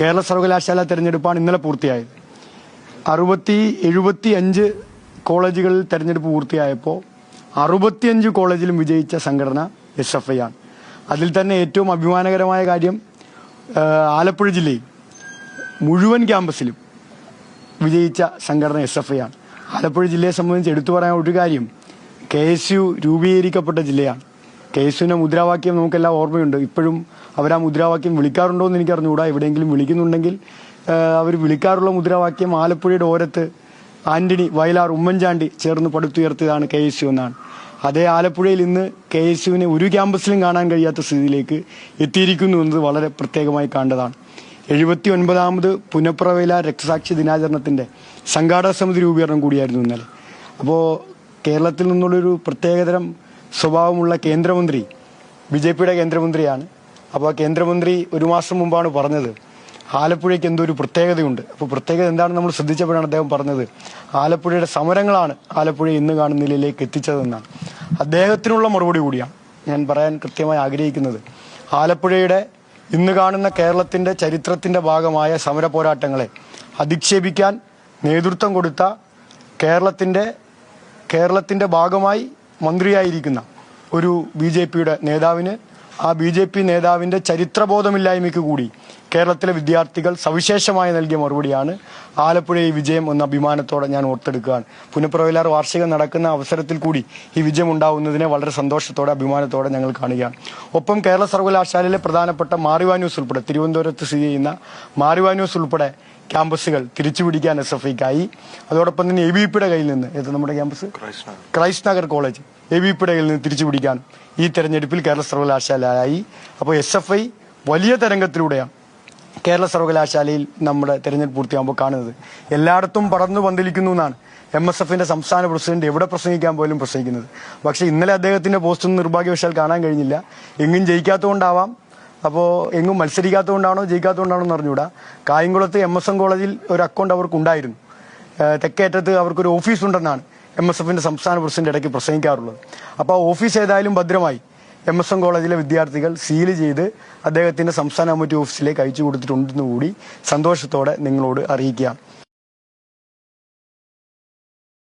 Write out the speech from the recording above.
കേരള സർവകലാശാല തെരഞ്ഞെടുപ്പാണ് ഇന്നലെ പൂർത്തിയായത്. അറുപത്തി എഴുപത്തി അഞ്ച് കോളേജുകളിൽ തെരഞ്ഞെടുപ്പ് പൂർത്തിയായപ്പോൾ അറുപത്തിയഞ്ച് കോളേജിലും വിജയിച്ച സംഘടന എസ് എഫ് ഐ ആണ്. അതിൽ തന്നെ ഏറ്റവും അഭിമാനകരമായ കാര്യം ആലപ്പുഴ ജില്ലയിൽ മുഴുവൻ ക്യാമ്പസിലും വിജയിച്ച സംഘടന എസ് എഫ് ഐ ആണ്. ആലപ്പുഴ ജില്ലയെ സംബന്ധിച്ച് എടുത്തു പറയാൻ ഒരു കാര്യം കെ എസ് യു രൂപീകരിക്കപ്പെട്ട ജില്ലയാണ്. കെ എസ് മുദ്രാവാക്യം നമുക്കെല്ലാം ഓർമ്മയുണ്ട്. ഇപ്പോഴും അവർ ആ മുദ്രാവാക്യം വിളിക്കാറുണ്ടോ എന്ന് എനിക്ക് അറിഞ്ഞുകൂടാ എവിടെയെങ്കിലും വിളിക്കുന്നുണ്ടെങ്കിൽ അവർ വിളിക്കാറുള്ള മുദ്രാവാക്യം ആലപ്പുഴയുടെ ഓരത്ത് ആന്റണി വയലാർ ഉമ്മൻചാണ്ടി ചേർന്ന് പടുത്തുയർത്തിയതാണ് കെ എസ് യു എന്നാണ്. അതേ ആലപ്പുഴയിൽ ഇന്ന് കെ എസ് യുവിനെ ഒരു ക്യാമ്പസിലും കാണാൻ കഴിയാത്ത സ്ഥിതിയിലേക്ക് എത്തിയിരിക്കുന്നു എന്നത് വളരെ പ്രത്യേകമായി കണ്ടതാണ്. എഴുപത്തി ഒൻപതാമത് പുനഃപ്രവേല രക്തസാക്ഷി ദിനാചരണത്തിന്റെ സംഘാടക സമിതി രൂപീകരണം കൂടിയായിരുന്നു ഇന്നലെ. അപ്പോൾ കേരളത്തിൽ നിന്നുള്ളൊരു പ്രത്യേകതരം സ്വഭാവമുള്ള കേന്ദ്രമന്ത്രി ബി ജെ പിയുടെ കേന്ദ്രമന്ത്രിയാണ്. അപ്പോൾ കേന്ദ്രമന്ത്രി ഒരു മാസം മുമ്പാണ് പറഞ്ഞത് ആലപ്പുഴയ്ക്ക് എന്തോ ഒരു പ്രത്യേകതയുണ്ട്. അപ്പോൾ പ്രത്യേകത എന്താണെന്ന് നമ്മൾ ശ്രദ്ധിച്ചപ്പോഴാണ് അദ്ദേഹം പറഞ്ഞത് ആലപ്പുഴയുടെ സമരങ്ങളാണ് ആലപ്പുഴ ഇന്ന് കാണുന്ന നിലയിലേക്ക് എത്തിച്ചതെന്നാണ്. അദ്ദേഹത്തിനുള്ള മറുപടി കൂടിയാണ് ഞാൻ പറയാൻ കൃത്യമായി ആഗ്രഹിക്കുന്നത്. ആലപ്പുഴയുടെ ഇന്ന് കാണുന്ന കേരളത്തിന്റെ ചരിത്രത്തിന്റെ ഭാഗമായ സമര പോരാട്ടങ്ങളെ അധിക്ഷേപിക്കാൻ നേതൃത്വം കൊടുത്ത കേരളത്തിന്റെ കേരളത്തിന്റെ ഭാഗമായി മന്ത്രിയായിരിക്കുന്ന ഒരു ബി ജെ പിയുടെ നേതാവിന് ആ ബി ജെ പി നേതാവിന്റെ ചരിത്രബോധമില്ലായ്മയ്ക്ക് കൂടി കേരളത്തിലെ വിദ്യാർത്ഥികൾ സവിശേഷമായി നൽകിയ മറുപടിയാണ് ആലപ്പുഴ ഈ വിജയം എന്ന അഭിമാനത്തോടെ ഞാൻ ഓർത്തെടുക്കുകയാണ്. പുനഃപ്രവേലാർ വാർഷികം നടക്കുന്ന അവസരത്തിൽ കൂടി ഈ വിജയം ഉണ്ടാവുന്നതിനെ വളരെ സന്തോഷത്തോടെ അഭിമാനത്തോടെ ഞങ്ങൾ കാണുകയാണ്. ഒപ്പം കേരള സർവകലാശാലയിലെ പ്രധാനപ്പെട്ട മാറിവാന്യൂസ് ഉൾപ്പെടെ തിരുവനന്തപുരത്ത് സ്ഥിതി ചെയ്യുന്ന മാറിവാന്യൂസ് ഉൾപ്പെടെ ക്യാമ്പസുകൾ തിരിച്ചുപിടിക്കാൻ എസ് എഫ് ഐക്കായി. അതോടൊപ്പം തന്നെ എ ബി പിയുടെ കയ്യിൽ നിന്ന് ഏത് നമ്മുടെ campus? Christ Nagar college. A B പിയുടെ കയ്യിൽ നിന്ന് തിരിച്ചുപിടിക്കാൻ ഈ തെരഞ്ഞെടുപ്പിൽ കേരള സർവകലാശാലയായി. അപ്പോൾ എസ് എഫ് ഐ വലിയ തരംഗത്തിലൂടെയാണ് കേരള സർവകലാശാലയിൽ നമ്മുടെ തെരഞ്ഞെടുപ്പ് പൂർത്തിയാകുമ്പോൾ കാണുന്നത്. എല്ലായിടത്തും പടർന്നു പന്തലിക്കുന്നു എന്നാണ്. എം എസ് എഫിന്റെ സംസ്ഥാന പ്രസിഡന്റ് എവിടെ പ്രസംഗിക്കാൻ പോലും പ്രസംഗിക്കുന്നത്. പക്ഷേ ഇന്നലെ അദ്ദേഹത്തിന്റെ പോസ്റ്റൊന്നും നിർഭാഗ്യവശാൽ കാണാൻ കഴിഞ്ഞില്ല. എങ്ങും ജയിക്കാത്തതുകൊണ്ടാവാം. അപ്പോൾ എങ്ങും മത്സരിക്കാത്തതുകൊണ്ടാണോ ജയിക്കാത്തതുകൊണ്ടാണോ എന്ന് അറിഞ്ഞൂടാ കായംകുളത്ത് എം എസ് എം കോളേജിൽ ഒരു അക്കൗണ്ട് അവർക്ക് ഉണ്ടായിരുന്നു. തെക്കേറ്റത്ത് അവർക്കൊരു ഓഫീസ് ഉണ്ടെന്നാണ് എം എസ് എഫിന്റെ സംസ്ഥാന പ്രസിഡന്റ് ഇടയ്ക്ക് പ്രസംഗിക്കാറുള്ളത്. അപ്പോൾ ആ ഓഫീസ് ഏതായാലും ഭദ്രമായി. എം എസ് എം കോളേജിലെ വിദ്യാർത്ഥികൾ സീൽ ചെയ്ത് അദ്ദേഹത്തിന്റെ സംസ്ഥാന കമ്മിറ്റി ഓഫീസിലേക്ക് അയച്ചു കൊടുത്തിട്ടുണ്ടെന്ന് കൂടി സന്തോഷത്തോടെ നിങ്ങളോട് അറിയിക്കുകയാണ്.